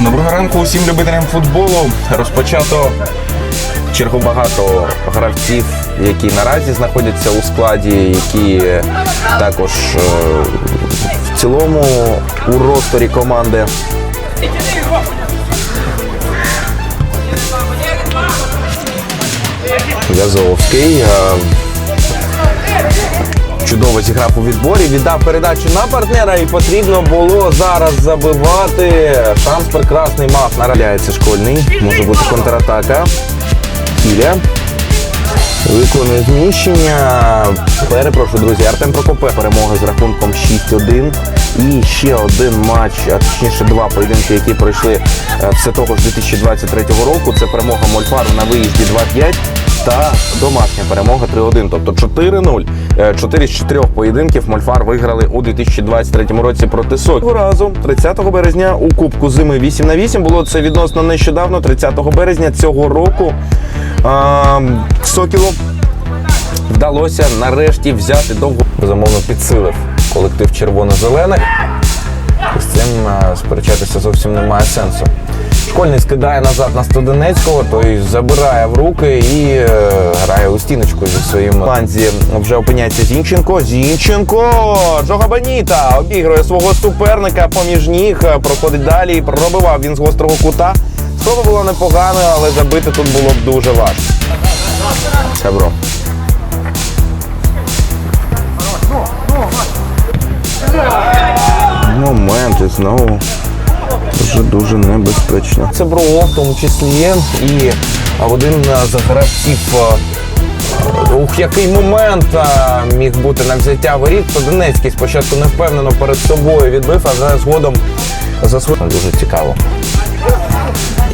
Доброго ранку усім любителям футболу. Розпочато чергу багато гравців, які наразі знаходяться у складі, які також е, в цілому у росторі команди. В'язовський. Чудово зіграв у відборі, віддав передачу на партнера і потрібно було зараз забивати. Шанс прекрасний мав. Нараляється школьний. Може бути контратака. Кіля. Виконує зміщення. Перепрошую, друзі, Артем Прокопе. Перемоги з рахунком 6-1. І ще один матч, а точніше два поєдинки, які пройшли е, все того ж 2023 року. Це перемога Мольфару на виїзді 2-5 та домашня перемога 3-1. Тобто 4-0. Е, 4 з 4 поєдинків Мольфар виграли у 2023 році проти. Цього разу 30 березня у Кубку Зими 8 на 8 було це відносно нещодавно, 30 березня цього року. А, Сокілу вдалося нарешті взяти довго. Безумовно, підсилив колектив червоно-зелених. З цим е, сперечатися зовсім немає сенсу. Школьний скидає назад на Студенецького, той забирає в руки і е, грає у стіночку зі своїм фланзі. Вже опиняється Зінченко. Зінченко! Джогабаніта обігрує свого суперника поміж ніг, е, проходить далі і пробивав він з гострого кута. Спроба була непогана, але забити тут було б дуже важко. Сябро. Моменти знову. Дуже дуже небезпечно. Це бро в тому числі і один з гравців. Ух, який момент міг бути на взяття воріт. То Донецький спочатку не впевнено перед собою відбив, а вже згодом за свою. Дуже цікаво.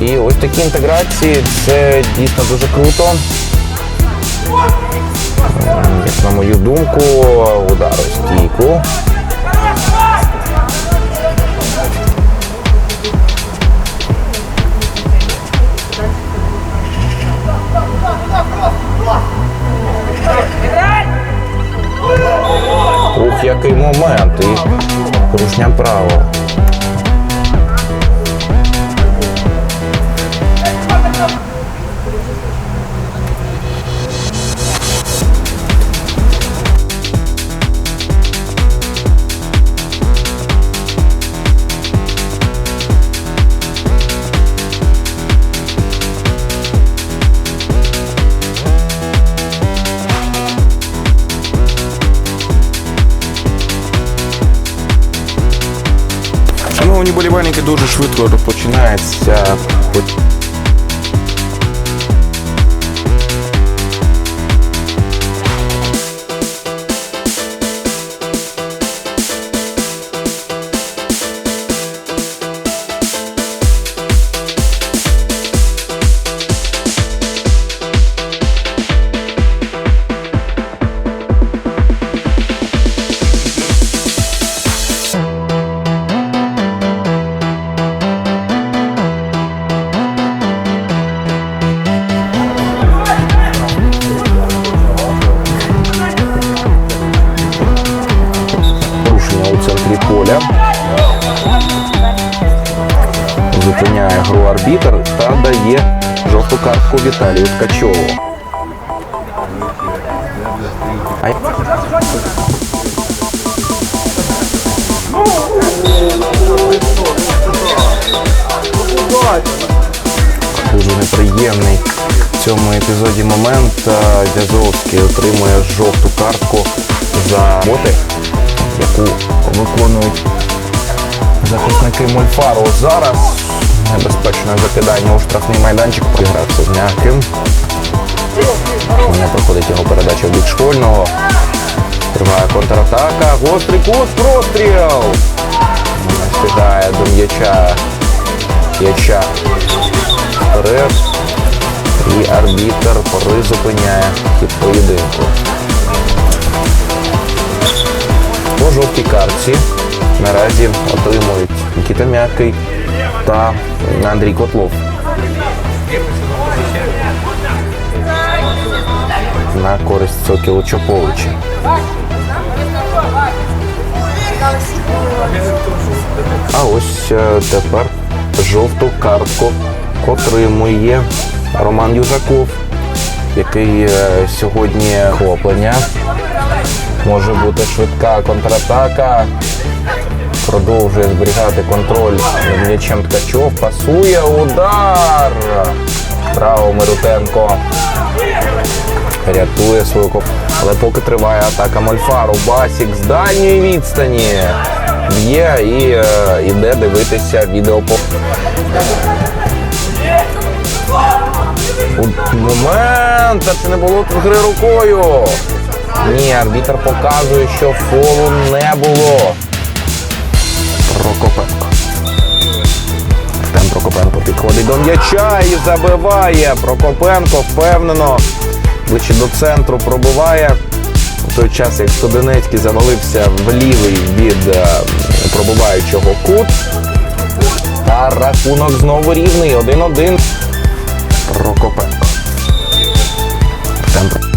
І ось такі інтеграції це дійсно дуже круто. Як на мою думку, удар у стійку. Ух, який момент. І порушня право. Шановні болівальники, дуже швидко розпочинається. Зупиняє гру арбітр та дає жовту картку Віталію Ткачову. Дуже неприємний в цьому епізоді момент. Дязовський отримує жовту картку за боти, яку виконують захисники Мольфару. Зараз небезпечне закидання у штрафний майданчик поігрався з м'яким. Не проходить його передача в бік школьного. Триває контратака. Гострий кут, простріл. Встигає до м'яча. М'яча вперед. І арбітр призупиняє хід поєдинку. По жовтій картці наразі отримують Нікіта М'який та Андрій Котлов. На користь Сокілу Чоповича. А ось е, тепер жовту картку отримує Роман Южаков, який е, сьогодні хоплення. Може бути швидка контратака. Продовжує зберігати контроль м'ячем Ткачов. Пасує удар. Браво Мирутенко. Рятує свою коп. Але поки триває атака Мольфару. Басік з дальньої відстані. Б'є і е, іде дивитися відео по. Момент! А чи не було тут гри рукою? Ні, арбітр показує, що фолу не було. Прокопенко. Артем Прокопенко підходить до м'яча і забиває. Прокопенко впевнено. Ближче до центру пробиває. В той час, як Студенецький завалився в лівий від е, пробиваючого кут. Та рахунок знову рівний. 1-1. Прокопенко. Артем Про-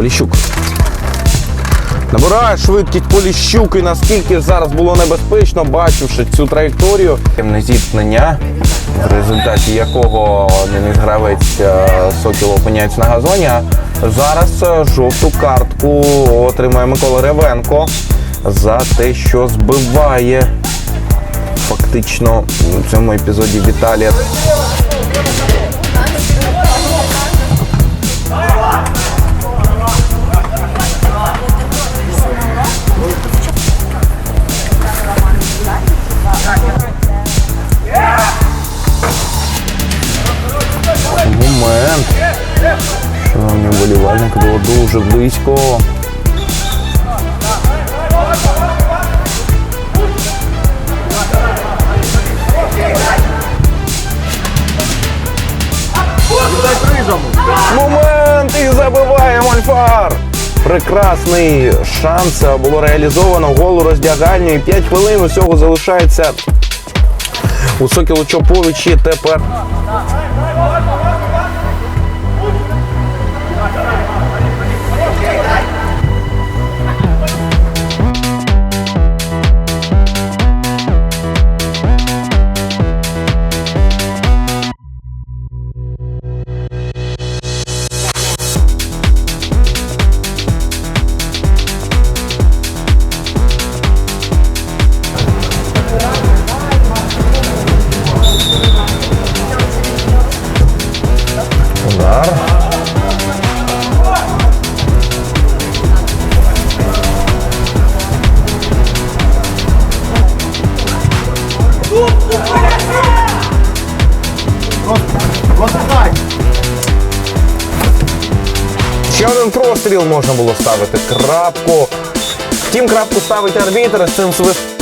Поліщук. Набирає швидкість Поліщук і наскільки зараз було небезпечно, бачивши цю траєкторію. Темне зіткнення, в результаті якого із гравець е, Сокіл опиняється на газоні. А зараз е, жовту картку отримує Микола Ревенко за те, що збиває фактично в цьому епізоді Віталія. Шановні було дуже близько. Момент і забиває Мольфар. Прекрасний шанс було реалізовано гол у роздягальню. І 5 хвилин усього залишається у Сокілу Чоповичі. Тепер один можна було ставити крапку. Втім, крапку ставить арбітр з цим свист.